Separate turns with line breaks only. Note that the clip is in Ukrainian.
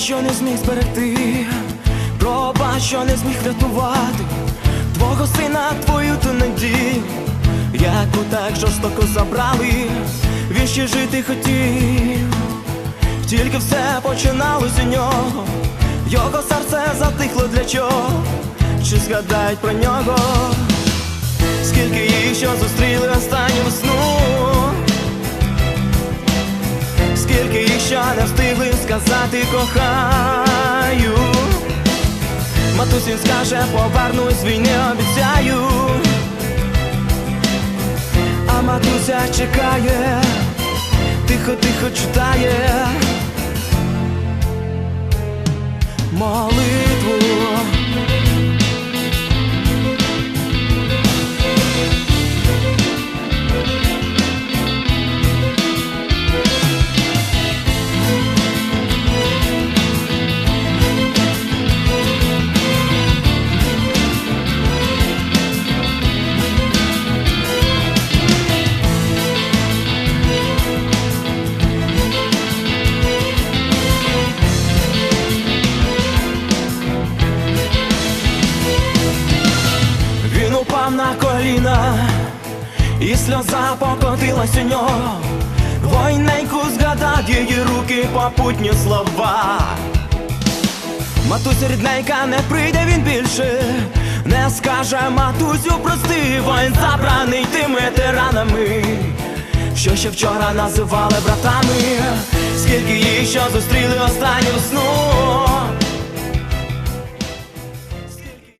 що не зміг зберегти, пробач, що не зміг врятувати Твого сина, твою ту надію, яку так жорстоко забрали, він ще жити хотів, тільки все починалось у нього, його серце затихло для чого, чи згадають про нього, скільки їх що зустріли останню весну. Скільки їх ще не встигли сказати кохаю. Матусін скаже, повернусь війни, обіцяю А матуся чекає, тихо, тихо читає. Молитву коліна, і сльоза покотилась у нього. Войненьку згадав її руки, попутні слова. Матуся рідненька, не прийде він більше, не скаже матусю, прости, воїн забраний тими тиранами, що ще вчора називали братами, скільки їх що зустріли останню весну.